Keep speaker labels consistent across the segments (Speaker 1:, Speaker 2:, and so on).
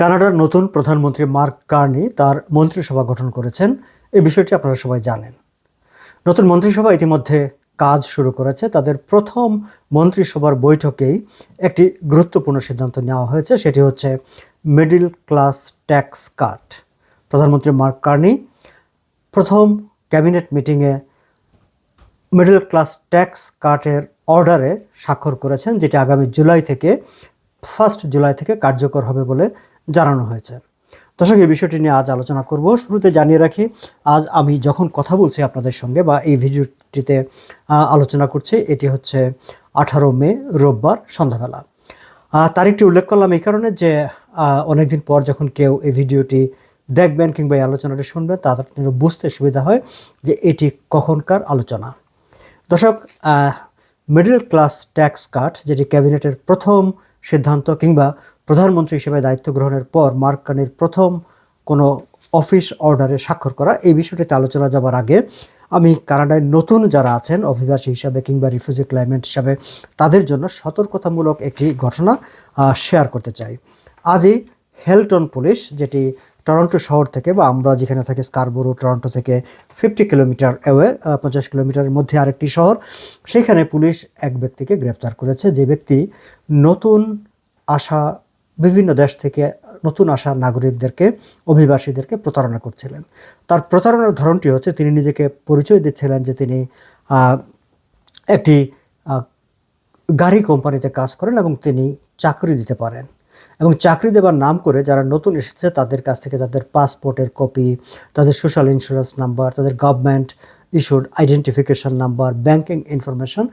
Speaker 1: কানাডার নতুন প্রধানমন্ত্রী মার্ক কার্নি তার মন্ত্রিসভা গঠন করেছেন। এই বিষয়টি আপনারা সবাই জানেন। নতুন মন্ত্রিসভা ইতিমধ্যে কাজ শুরু করেছে। তাদের প্রথম মন্ত্রিসভার বৈঠকেই একটি গুরুত্বপূর্ণ সিদ্ধান্ত নেওয়া হয়েছে। সেটি হচ্ছে মিডিল ক্লাস ট্যাক্স কাট। প্রধানমন্ত্রী মার্ক কার্নি প্রথম ক্যাবিনেট মিটিংয়ে মিডল ক্লাস ট্যাক্স কাটের অর্ডারে স্বাক্ষর করেছেন, যেটি আগামী জুলাই থেকে, ফার্স্ট জুলাই থেকে কার্যকর হবে বলে জানানো হয়েছে। দর্শক, এই বিষয়টি নিয়ে আজ আলোচনা করব। শুরুতে জানিয়ে রাখি, আজ আমি যখন কথা বলছি আপনাদের সঙ্গে বা এই ভিডিওটিতে আলোচনা করছি, এটি হচ্ছে আঠারো মে, রোববার সন্ধ্যাবেলা। তারিখটি উল্লেখ করলাম এই কারণে যে অনেকদিন পর যখন কেউ এই ভিডিওটি দেখবেন কিংবা এই আলোচনাটি শুনবেন তাদের জন্য বুঝতে সুবিধা হয় যে এটি কখনকার আলোচনা। দর্শক মিডল ক্লাস ট্যাক্স কাট, যেটি ক্যাবিনেটের প্রথম সিদ্ধান্ত কিংবা প্রধানমন্ত্রী হিসেবে দায়িত্ব গ্রহণের পর মার্ক কার্নির প্রথম কোনো অফিস অর্ডারে স্বাক্ষর করা, এই বিষয়টিতে আলোচনা যাবার আগে আমি কানাডায় নতুন যারা আছেন, অভিবাসী হিসাবে কিংবা রিফিউজি ক্লাইমেট হিসাবে, তাদের জন্য সতর্কতামূলক একটি ঘটনা শেয়ার করতে চাই। আজই হেলটন পুলিশ, যেটি টরন্টো শহর থেকে বা আমরা যেখানে থাকি, স্কারবোরো, টরন্টো থেকে ফিফটি কিলোমিটার অ্যাওয়ে পঞ্চাশ কিলোমিটারের মধ্যে আরেকটি শহর, সেখানে পুলিশ এক ব্যক্তিকে গ্রেপ্তার করেছে। যে ব্যক্তি নতুন আসা বিভিন্ন দেশ থেকে নতুন আসা নাগরিকদেরকে, অভিবাসীদেরকে প্রতারণা করছিলেন। তার প্রতারণার ধরনটি হচ্ছে, তিনি নিজেকে পরিচয় দিচ্ছিলেন যে তিনি একটি গাড়ি কোম্পানিতে কাজ করেন এবং তিনি চাকরি দিতে পারেন। এবং চাকরি দেবার নাম করে যারা নতুন এসেছে, তাদের কাছ থেকে তাদের পাসপোর্টের কপি, তাদের সোশ্যাল ইন্স্যুরেন্স নাম্বার, তাদের government issued identification number, banking information,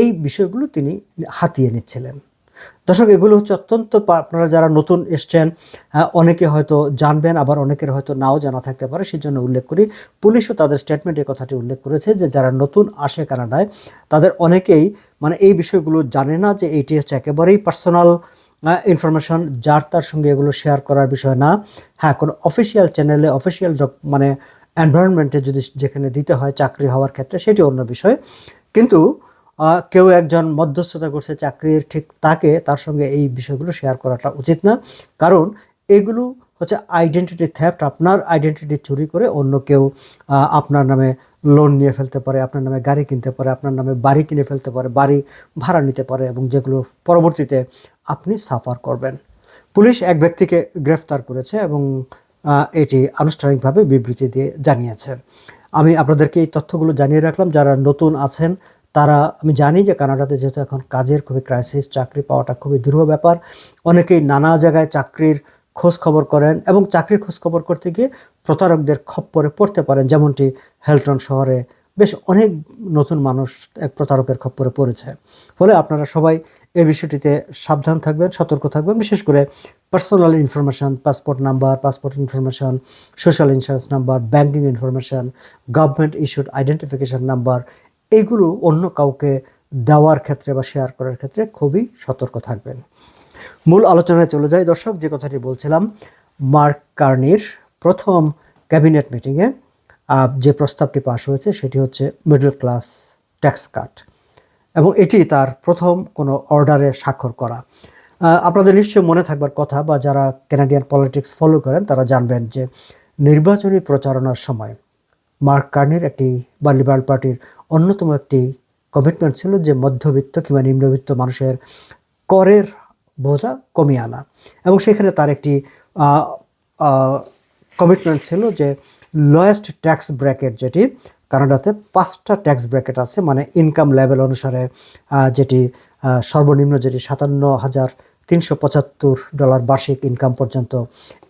Speaker 1: এই বিষয়গুলো তিনি হাতিয়ে নিচ্ছিলেন। দর্শক এগুলো হচ্ছে অত্যন্ত আপনারা যারা নতুন এসছেন আহ, অনেকে হয়তো জানবেন আবার অনেকের হয়তো নাও জানা থাকতে পারে সেই জন্য উল্লেখ করি। পুলিশও তাদের স্টেটমেন্টে কথাটি উল্লেখ করেছে যে যারা নতুন আসে কানাডায় তাদের অনেকেই মানে এই বিষয়গুলো জানে না যে এইটি হচ্ছে একেবারেই পার্সোনাল ইনফরমেশন যার তার সঙ্গে এগুলো শেয়ার করার বিষয় না। হ্যাঁ কোনো অফিসিয়াল চ্যানেলে অফিসিয়াল মানে এনভায়রনমেন্টে যদি যেখানে দিতে হয় চাকরি হওয়ার ক্ষেত্রে সেটি অন্য বিষয়। কিন্তু কেউ একজন মধ্যস্থতা করছে চাকরির ঠিক তাকে, তার সঙ্গে এই বিষয়গুলো শেয়ার করাটা উচিত না। কারণ এগুলো হচ্ছে আইডেন্টিটি থ্যাফট আপনার আইডেন্টিটি চুরি করে অন্য কেউ আপনার নামে লোন নিয়ে ফেলতে পারে, আপনার নামে গাড়ি কিনতে পারে, আপনার নামে বাড়ি কিনে ফেলতে পারে, বাড়ি ভাড়া নিতে পারে এবং যেগুলো পরবর্তীতে আপনি সাফার করবেন। পুলিশ এক ব্যক্তিকে গ্রেফতার করেছে এবং এটি আনুষ্ঠানিকভাবে বিবৃতি দিয়ে জানিয়েছে। আমি আপনাদেরকে এই তথ্যগুলো জানিয়ে রাখলাম। যারা নতুন আছেন তারা, আমি জানি যে কানাডাতে যেহেতু এখন কাজের খুবই ক্রাইসিস চাকরি পাওয়াটা খুবই দুরূহ ব্যাপার, অনেকেই নানা জায়গায় চাকরির খোঁজ খবর করেন এবং চাকরির খোঁজ খবর করতে গিয়ে প্রতারকদের খপ্পরে পড়তে পারেন, যেমনটি হেলটন শহরে বেশ অনেক নতুন মানুষ এক প্রতারকের খপ্পরে পড়েছে। ফলে আপনারা সবাই এই বিষয়টিতে সাবধান থাকবেন, সতর্ক থাকবেন, বিশেষ করে personal information passport number passport information social insurance number banking information government issued identification number এইগুলো অন্য কাউকে দেওয়ার ক্ষেত্রে বা শেয়ার করার ক্ষেত্রে খুবই সতর্ক থাকবেন। মূল আলোচনায় চলে যাই। দর্শক, যে কথাটি বলছিলাম, মার্ক কার্নির প্রথম ক্যাবিনেট মিটিংয়ে যে প্রস্তাবটি পাশ হয়েছে সেটি হচ্ছে মিডল ক্লাস ট্যাক্স কাট এবং এটি তার প্রথম কোনো অর্ডারে স্বাক্ষর করা। আপনাদের নিশ্চয়ই মনে থাকবার কথা বা যারা ক্যানাডিয়ান পলিটিক্স ফলো করেন, তারা জানবেন যে নির্বাচনী প্রচারণার সময় মার্ক কার্নির একটি বা লিবারেল পার্টির অন্যতম একটি কমিটমেন্ট ছিল যে মধ্যবিত্ত কিংবা নিম্নবিত্ত মানুষের করের বোঝা কমিয়ে আনা। এবং সেখানে তার একটি কমিটমেন্ট ছিল যে লোয়েস্ট ট্যাক্স ব্র্যাকেট যেটি, কানাডাতে পাঁচটা ট্যাক্স ব্র্যাকেট আছে মানে ইনকাম লেভেল অনুসারে যেটি সর্বনিম্ন যেটি সাতান্ন হাজার তিনশো পঁচাত্তর ডলার বার্ষিক ইনকাম পর্যন্ত।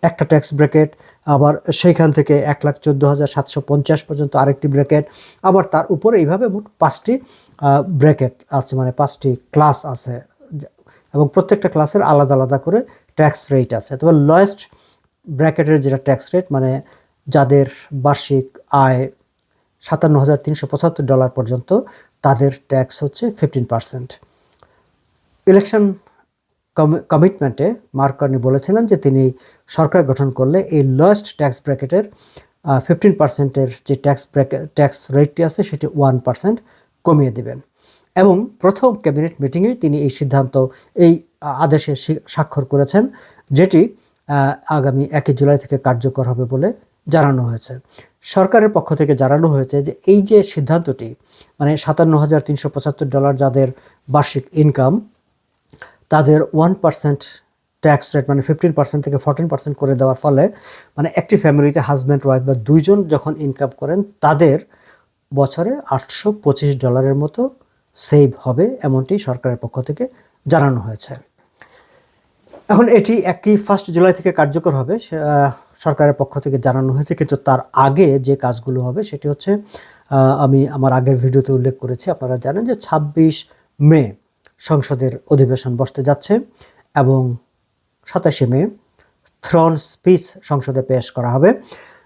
Speaker 1: একটা ট্যাক্স ব্র্যাকেট আবার সেইখান থেকে এক লাখ চোদ্দ হাজার সাতশো পঞ্চাশ পর্যন্ত আরেকটি ব্র্যাকেট আবার তার উপরে এইভাবে মোট পাঁচটি ব্র্যাকেট আছে মানে পাঁচটি ক্লাস আছে। এবং প্রত্যেকটা ক্লাসের আলাদা আলাদা করে ট্যাক্স রেট আছে। তবে লয়েস্ট ব্র্যাকেটের যেটা ট্যাক্স রেট মানে যাদের বার্ষিক আয় সাতান্ন হাজার তিনশো পঁচাত্তর ডলার পর্যন্ত, তাদের ট্যাক্স হচ্ছে ফিফটিন পার্সেন্ট ইলেকশন কমিটমেন্টে মার্ক কার্নি বলেছিলেন যে তিনি সরকার গঠন করলে এই লোয়েস্ট ট্যাক্স ব্র্যাকেটের ফিফটিন পার্সেন্টের যে ট্যাক্স ব্র্যাকেট ট্যাক্স রেটটি আছে সেটি ওয়ান পার্সেন্ট কমিয়ে দেবেন। এবং প্রথম ক্যাবিনেট মিটিংয়ে তিনি এই সিদ্ধান্ত, এই আদেশে স্বাক্ষর করেছেন যেটি আগামী একই জুলাই থেকে কার্যকর হবে বলে জানানো হয়েছে। সরকারের পক্ষ থেকে জানানো হয়েছে যে এই যে সিদ্ধান্তটি মানে সাতান্ন হাজার তিনশো পঁচাত্তর ডলার যাদের বার্ষিক ইনকাম তাদের ওয়ান পার্সেন্ট ট্যাক্স রেট মানে ফিফটিন পার্সেন্ট থেকে ফোরটিন পার্সেন্ট করে দেওয়ার ফলে মানে একটি ফ্যামিলিতে হাজব্যান্ড ওয়াইফ বা দুইজন যখন ইনকাম করেন, তাদের বছরে আটশো পঁচিশ ডলারের মতো সেভ হবে এমনটি সরকারের পক্ষ থেকে জানানো হয়েছে। এখন এটি একই ফার্স্ট জুলাই থেকে কার্যকর হবে সরকারের পক্ষ থেকে জানানো হয়েছে, কিন্তু তার আগে যে কাজগুলো হবে সেটি হচ্ছে আমি আমার আগের ভিডিওতে উল্লেখ করেছি, আপনারা জানেন যে ছাব্বিশ মে সংসদের অধিবেশন বসতে যাচ্ছে এবং সাতাশে মে থ্রন স্পিচ সংসদে পেশ করা হবে।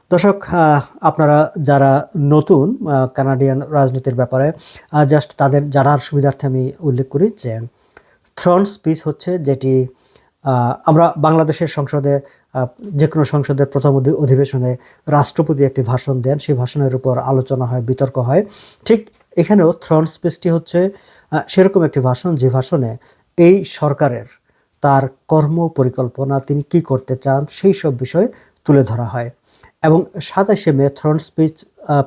Speaker 1: দর্শক আপনারা যারা নতুন কানাডিয়ান রাজনীতির ব্যাপারে জাস্ট তাদের জানার সুবিধার্থে আমি উল্লেখ করি যে থ্রন স্পিচ হচ্ছে যেটি আমরা বাংলাদেশের সংসদে যে কোনো সংসদের প্রথম অধি- অধিবেশনে রাষ্ট্রপতি একটি ভাষণ দেন। সেই ভাষণের উপর আলোচনা হয়, বিতর্ক হয়। ঠিক এখানেও থ্রন স্পিচটি হচ্ছে সেরকম একটি ভাষণ, যে ভাষণে এই সরকারের তার কর্ম পরিকল্পনা তিনি কি করতে চান, সেই সব বিষয় তুলে ধরা হয়। এবং সাতাশে মে থ্রন স্পিচ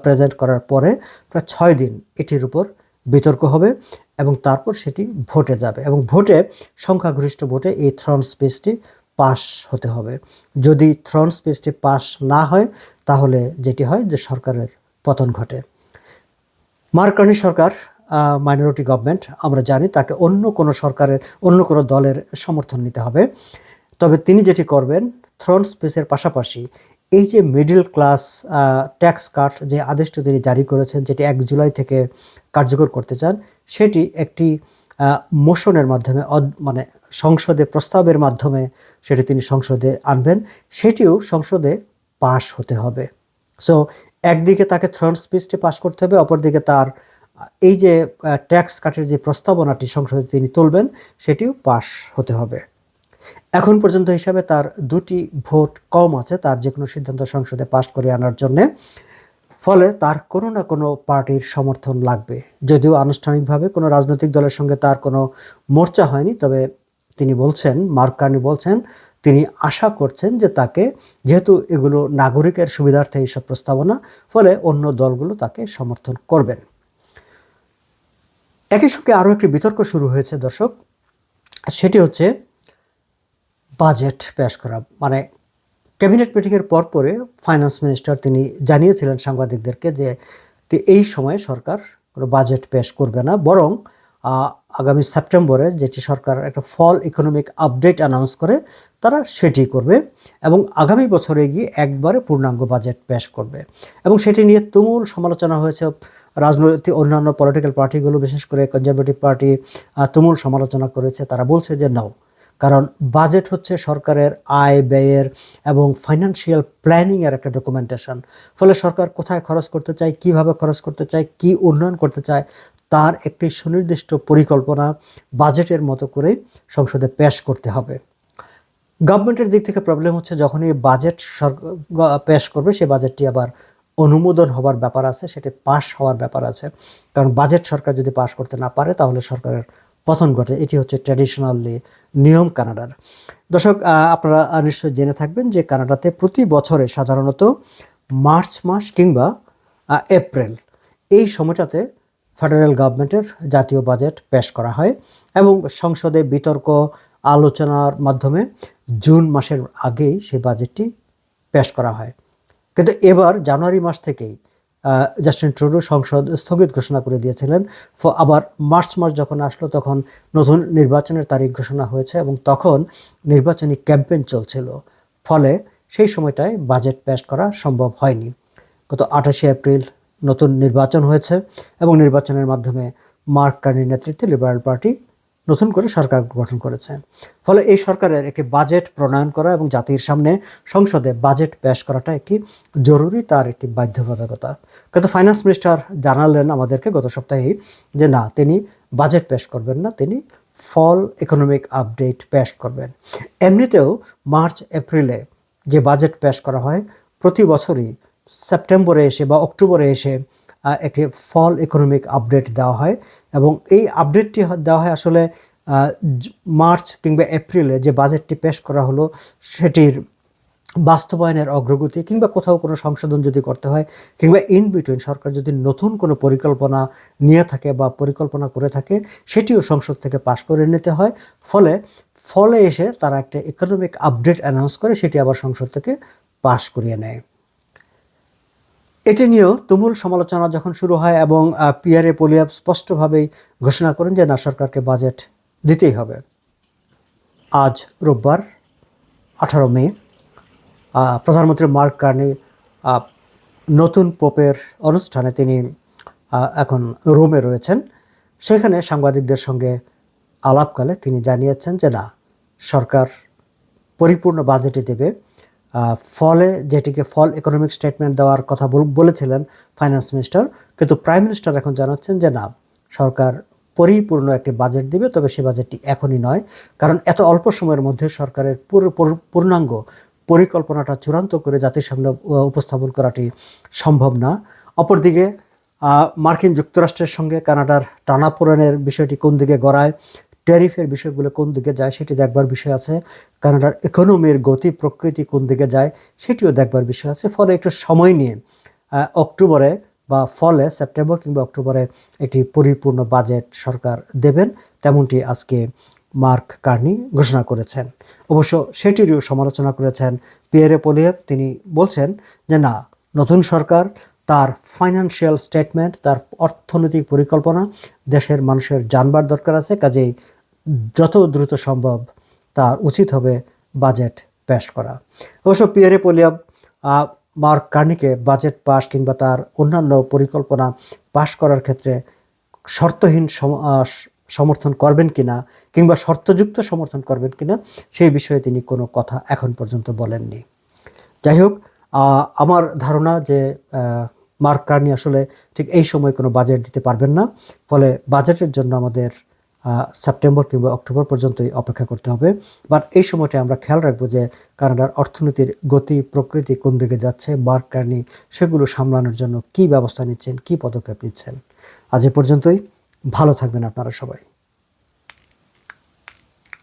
Speaker 1: প্রেজেন্ট করার পরে প্রায় ছয় দিন এটির উপর বিতর্ক হবে এবং তারপর সেটি ভোটে যাবে। এবং ভোটে, সংখ্যাগরিষ্ঠ ভোটে এই থ্রন স্পিচটি পাস হতে হবে। যদি থ্রন স্পিচটি পাস না হয়, তাহলে যেটি হয় যে সরকারের পতন ঘটে। মার্কানি সরকার মাইনরিটি গভর্নমেন্ট আমরা জানি তাকে অন্য কোনো সরকারের, অন্য কোনো দলের সমর্থন নিতে হবে। তবে তিনি যেটি করবেন থ্রন স্পেসের পাশাপাশি এই যে মিডল ক্লাস ট্যাক্স কাট যে আদেশটি তিনি জারি করেছেন, যেটি এক জুলাই থেকে কার্যকর করতে চান, সেটি একটি মোশনের মাধ্যমে মানে সংসদে, প্রস্তাবের মাধ্যমে সেটি তিনি সংসদে আনবেন। সেটিও সংসদে পাশ হতে হবে। সো একদিকে তাকে থ্রন স্পিচটি পাশ করতে হবে, অপরদিকে তার এই যে ট্যাক্স কাটের যে প্রস্তাবনাটি সংসদে তিনি তুলবেন, সেটিও পাশ হতে হবে। এখন পর্যন্ত হিসাবে তার দুটি ভোট কম আছে, তার যে কোনো সিদ্ধান্ত সংসদে পাশ করে আনার জন্যে। ফলে তার কোনো না কোনো পার্টির সমর্থন লাগবে। যদিও আনুষ্ঠানিকভাবে কোনো রাজনৈতিক দলের সঙ্গে তার কোনো মোর্চা হয়নি, তবে তিনি বলছেন, মার্ক কার্নি বলছেন, তিনি আশা করছেন যে তাকে, যেহেতু এগুলো নাগরিকের সুবিধার্থে এইসব প্রস্তাবনা, ফলে অন্য দলগুলো তাকে সমর্থন করবেন। একই সঙ্গে আরও একটি বিতর্ক শুরু হয়েছে, দর্শক। সেটি হচ্ছে বাজেট পেশ করা। মানে ক্যাবিনেট মিটিংয়ের পরপরে ফাইন্যান্স মিনিস্টার তিনি জানিয়েছিলেন সাংবাদিকদেরকে যে এই সময়ে সরকার কোনো বাজেট পেশ করবে না, বরং আগামী সেপ্টেম্বরে যেটি সরকার একটা ফল ইকোনমিক আপডেট অ্যানাউন্স করে, তারা সেটি করবে এবং আগামী বছরে গিয়ে একবারে পূর্ণাঙ্গ বাজেট পেশ করবে। এবং সেটি নিয়ে তুমুল সমালোচনা হয়েছে রাজনৈতিক অন্যান্য পলিটিক্যাল পার্টিগুলো বিশেষ করে কনজারভেটিভ পার্টি তুমুল সমালোচনা করেছে। তারা বলছে যে, নাও, কারণ বাজেট হচ্ছে সরকারের আয় ব্যয়ের এবং ফাইন্যান্সিয়াল প্ল্যানিংয়ের একটা ডকুমেন্টেশন ফলে সরকার কোথায় খরচ করতে চায়, কীভাবে খরচ করতে চায়, কি উন্নয়ন করতে চায়, তার একটি সুনির্দিষ্ট পরিকল্পনা বাজেটের মতো করে সংসদে পেশ করতে হবে। গভর্নমেন্টের দিক থেকে প্রবলেম হচ্ছে যখনই বাজেট পেশ করবে, সেই বাজেটটি আবার অনুমোদন হবার ব্যাপার আছে, সেটি পাশ হওয়ার ব্যাপার আছে। কারণ বাজেট সরকার যদি পাশ করতে না পারে, তাহলে সরকারের পতন ঘটে। এটি হচ্ছে ট্র্যাডিশনালি নিয়ম কানাডার। দর্শক আপনারা নিশ্চয়ই জেনে থাকবেন যে কানাডাতে প্রতি বছরে সাধারণত মার্চ মাস কিংবা এপ্রিল এই সময়টাতে ফেডারেল গভর্নমেন্টের জাতীয় বাজেট পেশ করা হয় এবং সংসদে বিতর্ক, আলোচনার মাধ্যমে জুন মাসের আগেই সেই বাজেটটি পেশ করা হয়। কিন্তু এবার জানুয়ারি মাস থেকেই জাস্টিন ট্রুডো সংসদ স্থগিত ঘোষণা করে দিয়েছিলেন। আবার মার্চ মাস যখন আসলো তখন নতুন নির্বাচনের তারিখ ঘোষণা হয়েছে এবং তখন নির্বাচনী ক্যাম্পেইন চলছিল। ফলে সেই সময়টায় বাজেট পেশ করা সম্ভব হয়নি। গত আঠাশে এপ্রিল নতুন নির্বাচন হয়েছে এবং নির্বাচনের মাধ্যমে মার্ক কার্নির নেতৃত্বে লিবারেল পার্টি নতুন করে সরকার গঠন করেছে। ফলে এই সরকারের একটি বাজেট প্রণয়ন করা এবং জাতির সামনে সংসদে বাজেট পেশ করাটা একটি জরুরি তার একটি বাধ্যবাধকতা। কিন্তু ফাইন্যান্স মিনিস্টার জানালেন আমাদেরকে গত সপ্তাহেই যে না, তিনি বাজেট পেশ করবেন না, তিনি ফল ইকোনমিক আপডেট পেশ করবেন। এমনিতেও মার্চ, এপ্রিলে যে বাজেট পেশ করা হয়, প্রতি বছরই সেপ্টেম্বরে এসে বা অক্টোবরে এসে একটি ফল ইকোনমিক আপডেট দেওয়া হয় এবং এই আপডেটটি দেওয়া হয় আসলে মার্চ কিংবা এপ্রিলে যে বাজেটটি পেশ করা হলো সেটির বাস্তবায়নের অগ্রগতি কিংবা কোথাও কোনো সংশোধন যদি করতে হয় কিংবা ইন বিটুইন সরকার যদি নতুন কোনো পরিকল্পনা নিয়ে থাকে বা পরিকল্পনা করে থাকে, সেটিও সংসদ থেকে পাশ করে নিতে হয়। ফলে ফলে এসে তারা একটা ইকোনমিক আপডেট অ্যানাউন্স করে, সেটি আবার সংসদ থেকে পাশ করিয়ে নেয়। এটি নিয়েও তুমুল সমালোচনা যখন শুরু হয় এবং পিয়ারে পোলিয়াব স্পষ্টভাবেই ঘোষণা করেন যে না, সরকারকে বাজেট দিতেই হবে। আজ রোববার, আঠারো মে প্রধানমন্ত্রী মার্ক কার্নি নতুন পোপের অনুষ্ঠানে তিনি এখন রোমে রয়েছেন। সেখানে সাংবাদিকদের সঙ্গে আলাপকালে তিনি জানিয়েছেন যে না, সরকার পরিপূর্ণ বাজেটই দেবে। ফলে যেটিকে ফল ইকোনমিক স্টেটমেন্ট দেওয়ার কথা বল- বলেছিলেন ফাইন্যান্স মিনিস্টার কিন্তু প্রাইম মিনিস্টার এখন জানাচ্ছেন যে না, সরকার পরিপূর্ণ একটি বাজেট দিবে, তবে সেই বাজেটটি এখনই নয়। কারণ এত অল্প সময়ের মধ্যে সরকারের পুরো, পুরো- পূর্ণাঙ্গ পরিকল্পনাটা চূড়ান্ত করে জাতির সামনে উপস্থাপন করাটি সম্ভব না। অপরদিকে মার্কিন যুক্তরাষ্ট্রের সঙ্গে কানাডার টানাপোড়েনের বিষয়টি কোন দিকে গড়ায় ট্যারিফের বিষয়গুলো কোন দিকে যায় সেটি দেখবার বিষয় আছে। কানাডার ইকোনমির গতি, প্রকৃতি কোন দিকে যায় সেটিও দেখবার বিষয় আছে। ফলে একটু সময় নিয়ে অক্টোবরে বা ফলে সেপ্টেম্বর কিংবা অক্টোবরে একটি পরিপূর্ণ বাজেট সরকার দেবেন, তেমনটি আজকে মার্ক কার্নি ঘোষণা করেছেন। অবশ্য সেটিরও সমালোচনা করেছেন পিয়ারে পোলিয়েভ। তিনি বলছেন যে না, নতুন সরকার, তার ফাইন্যান্সিয়াল স্টেটমেন্ট, তার অর্থনৈতিক পরিকল্পনা, দেশের মানুষের জানবার দরকার আছে, কাজেই যত দ্রুত সম্ভব তার উচিত হবে বাজেট পেশ করা। অবশ্য পিয়ারে পোলিয়াব আহ, মার্ক কার্নিকে বাজেট পাস কিংবা তার অন্যান্য পরিকল্পনা পাশ করার ক্ষেত্রে শর্তহীন সমর্থন করবেন কিনা কিংবা শর্তযুক্ত সমর্থন করবেন কিনা সেই বিষয়ে তিনি কোনো কথা এখন পর্যন্ত বলেননি। যাই হোক আমার ধারণা যে মার্ক কার্নি আসলে ঠিক এই সময় কোনো বাজেট দিতে পারবেন না। ফলে বাজেটের জন্য আমাদের সেপ্টেম্বর কিংবা অক্টোবর পর্যন্তই অপেক্ষা করতে হবে। বাট এই সময়টা আমরা খেয়াল রাখব যে কানাডার অর্থনীতির গতি, প্রকৃতি কোন দিকে যাচ্ছে, মার্ক কার্নি সেগুলো সামলানোর জন্য কি ব্যবস্থা নিচ্ছেন, কি পদক্ষেপ নিচ্ছেন। আজ এ পর্যন্তই। ভালো থাকবেন আপনারা সবাই।